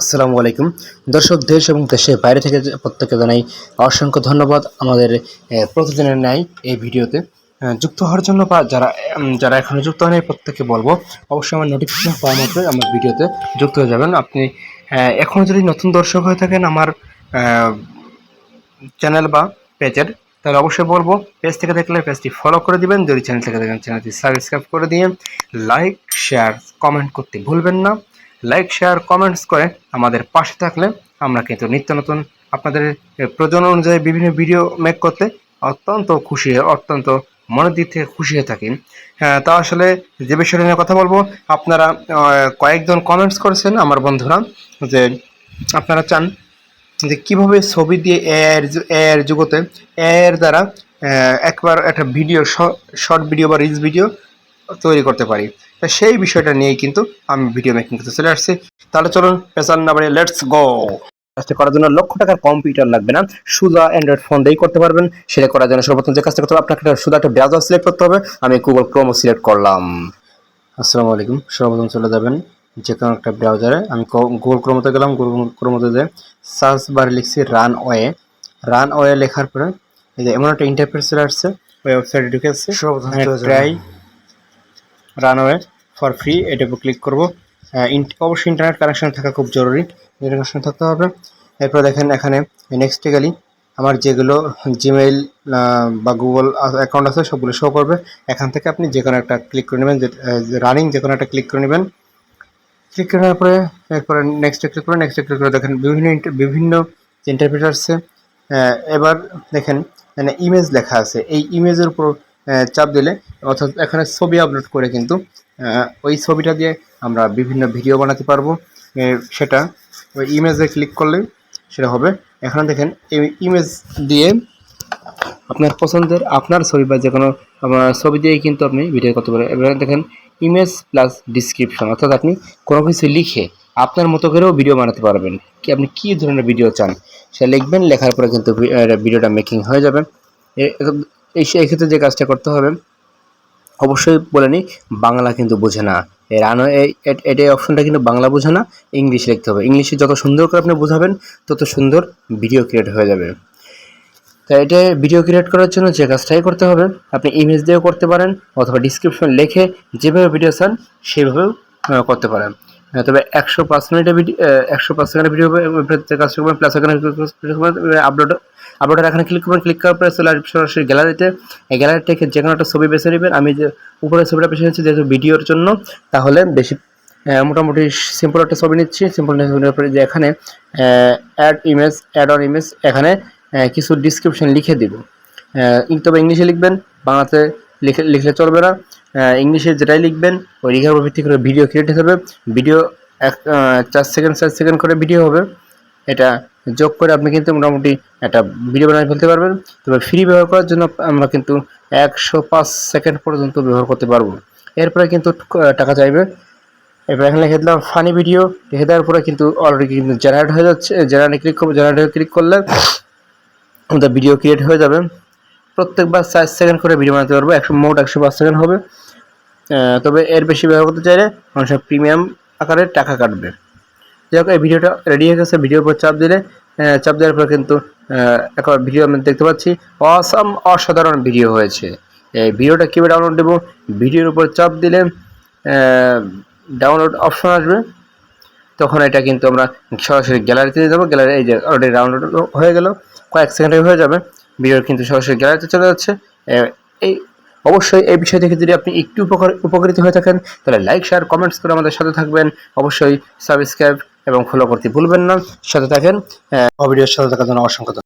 আসসালামু আলাইকুম। দর্শক দেশ এবং দেশের বাইরে থেকে প্রত্যেককে জানাই অসংখ্য ধন্যবাদ আমাদের প্রতিদিনের ন্যায় এই ভিডিওতে। যুক্ত হওয়ার জন্য বা যারা যারা এখনও যুক্ত হয়নি প্রত্যেককে বলব অবশ্যই আমার নোটিফিকেশন পাওয়া মাত্রই আমার ভিডিওতে যুক্ত হয়ে যাবেন। আপনি আহ, এখনও যদি নতুন দর্শক হয়ে থাকেন আমার চ্যানেল বা পেজের তাহলে অবশ্যই বলব পেজ থেকে দেখলে পেজটি ফলো করে দিবেন। যদি চ্যানেল থেকে দেখেন চ্যানেলটি সাবস্ক্রাইব করে দিয়ে লাইক শেয়ার কমেন্ট করতে ভুলবেন না। লাইক শেয়ার কমেন্টস করে আমাদের পাশে থাকলে আমরা কিন্তু নিত্য নতুন আপনাদের এ, প্রয়োজন অনুযায়ী বিভিন্ন ভিডিও মেক করতে অত্যন্ত খুশি হয়ে অত্যন্ত মনের দিক থেকে খুশি হয়ে থাকি। হ্যাঁ তা আসলে যে বিষয়টা নিয়ে কথা বলব আপনারা কয়েকজন কমেন্টস করেছেন আমার বন্ধুরা যে আপনারা চান যে কীভাবে ছবি দিয়ে এর এর জগতে এর দ্বারা একবার একটা ভিডিও শর্ট ভিডিও বা রিলস ভিডিও তৈরি করতে পারি। তা সেই বিষয়টা নিয়েই কিন্তু আমি ভিডিও মেকিং করতে চলে আসছি। তাহলে চলুন পেছাল না বাড়ি লেটস গো কাজটা করার জন্য লক্ষ টাকার কম্পিউটার লাগবে না। সুদা অ্যান্ড্রয়েড ফোন দিয়েই করতে পারবেন। সেটা করার জন্য সর্বপ্রথম যে কাজটা করতে হবে আপনাকে একটা সুদা একটা ব্রাউজার সিলেক্ট করতে হবে। আমি গুগল ক্রোমো সিলেক্ট করলাম। আসসালামু আলাইকুম। সর্বপ্রথম চলে যাবেন যে কোনো একটা ব্রাউজারে আমি গুগল ক্রোমোতে গেলাম গুগল ক্রোমোতে যে সার্চ বারে লিখছি রান ওয়ে রান ওয়ে লেখার পরে এই যে এমন একটা ইন্টারফেস চলে আসছে ওয়েবসাইটে ঢুকে আসছে। সর্বপ্রথম ট্রাই রানওয়ে ফর ফ্রি এটার উপর ক্লিক করব। অবশ্যই ইন্টারনেট কানেকশন থাকা খুব জরুরি। ইন্টারনেট কানেকশন থাকতে হবে। এরপর দেখেন এখানে নেক্সট গেলি। আমার যেগুলো জিমেইল বা গুগল অ্যাকাউন্ট আছে, সবগুলো শো করবে। এখান থেকে আপনি যে কোনো একটা ক্লিক করে নেবেন রানিং যে কোনো একটা ক্লিক করে নেবেন। ক্লিক করে নেওয়ার পরে এরপরে নেক্সটে ক্লিক করে নেক্সটে ক্লিক করে দেখেন বিভিন্ন বিভিন্ন যে আসছে এবার দেখেন মানে ইমেজ লেখা আছে। এই ইমেজের উপর চাপ দিলে, অর্থাৎ এখানে ছবি আপলোড করে কিন্তু ওই ছবিটা দিয়ে আমরা বিভিন্ন ভিডিও বানাতে পারব। সেটা ওই ইমেজে ক্লিক করলে সেটা হবে। এখানে দেখেন, এই ইমেজ দিয়ে আপনার পছন্দের, আপনার ছবি বা যে কোনো ছবি দিয়েই কিন্তু আপনি ভিডিও করতে পারেন। এবার দেখেন ইমেজ প্লাস ডিসক্রিপশন অর্থাৎ আপনি কোনো কিছু লিখে আপনার মতো করেও ভিডিও বানাতে পারবেন। কি আপনি কী ধরনের ভিডিও চান? সেটা লিখবেন, লেখার পরে কিন্তু ভিডিওটা মেকিং হয়ে যাবে। এই ক্ষেত্রে যে কাজটা করতে হবে, অবশ্যই বলে নিই, বাংলা কিন্তু বোঝে না। এই এটাই অপশনটা কিন্তু বাংলা বোঝে না ইংলিশ লিখতে হবে। ইংলিশে যত সুন্দর করে আপনি বোঝাবেন, তত সুন্দর ভিডিও ক্রিয়েট হয়ে যাবে। তাই এটা ভিডিও ক্রিয়েট করার জন্য যে কাজটাই করতে হবে, আপনি ইমেজ দিয়েও করতে পারেন, অথবা ডিসক্রিপশন লিখে যেভাবে ভিডিও চান, সেভাবেও করতে পারেন। তবে একশো পাঁচ মিনিটের ভিডিও একশো পাঁচ সেকেন্ডের ভিডিও কাজ করবেন প্লাস আপলোড আপলোডের এখানে ক্লিক করবেন ক্লিক করার পরে চলে আসবে সরাসরি গ্যালারিতে এই গ্যালারি থেকে যে কোনো একটা ছবি বেছে নেবেন। আমি যে উপরে ছবিটা বেছে নিচ্ছি যেহেতু ভিডিওর জন্য, তাহলে বেশি মোটামুটি সিম্পল একটা ছবি নিচ্ছি। সিম্পল ছবির উপরে যে এখানে add image add on image এখানে কিছু ডিসক্রিপশন লিখে দিব। তবে ইংলিশে লিখবেন, বাংলাতে লিখে, লিখলে চলবে না। ইংলিশে যেটাই লিখবেন, ওই লেখার উপর ভিত্তি করে ভিডিও ক্রিয়েট হবে। ভিডিও এক চার সেকেন্ড চার সেকেন্ড করে ভিডিও হবে। এটা যোগ করে আপনি কিন্তু মোটামুটি একটা ভিডিও বানিয়ে ফেলতে পারবেন। তবে ফ্রি ব্যবহার করার জন্য আমরা কিন্তু একশো পাঁচ সেকেন্ড পর্যন্ত ব্যবহার করতে পারব। এরপরে কিন্তু টাকা চাইবে। এবার এখানে লিখে দিলাম ফানি ভিডিও লিখে দেওয়ার পরে কিন্তু অলরেডি কিন্তু জেনারেট হয়ে যাচ্ছে জেনারেটে ক্লিক করব জেনারেটে ক্লিক করলে আমাদের ভিডিও ক্রিয়েট হয়ে যাবে। প্রত্যেকবার চার সেকেন্ড করে ভিডিও বানাতে পারব, একশো, মোট একশো পাঁচ সেকেন্ড হবে। তবে এর বেশি ব্যবহার করতে চাইলে মানুষের প্রিমিয়াম আকারে টাকা কাটবে। যাই হোক এই ভিডিওটা রেডি হয়ে গেছে। ভিডিওর উপর চাপ দিলে চাপ দেওয়ার পর কিন্তু একবার ভিডিও আমি দেখতে পাচ্ছি অসাম অসাধারণ ভিডিও হয়েছে। এই ভিডিওটা কীভাবে ডাউনলোড দেবো? ভিডিওর উপর চাপ দিলে ডাউনলোড অপশন আসবে। তখন এটা কিন্তু আমরা সরাসরি গ্যালারিতে দিয়ে দেবো গ্যালারি এই যে অলরেডি ডাউনলোড হয়ে গেল, কয়েক সেকেন্ডে হয়ে যাবে। ভিডিও কিন্তু সরাসরি গ্যালারিতে চলে যাচ্ছে। এই, অবশ্যই এই বিষয় থেকে যদি আপনি একটু উপকার, উপকৃত হয়ে থাকেন, তাহলে লাইক শেয়ার কমেন্টস করে আমাদের সাথে থাকবেন। অবশ্যই সাবস্ক্রাইব এবং ফলো করতে ভুলবেন না সাথে থাকেন ভিডিওর সাথে থাকার জন্য অসংখ্য।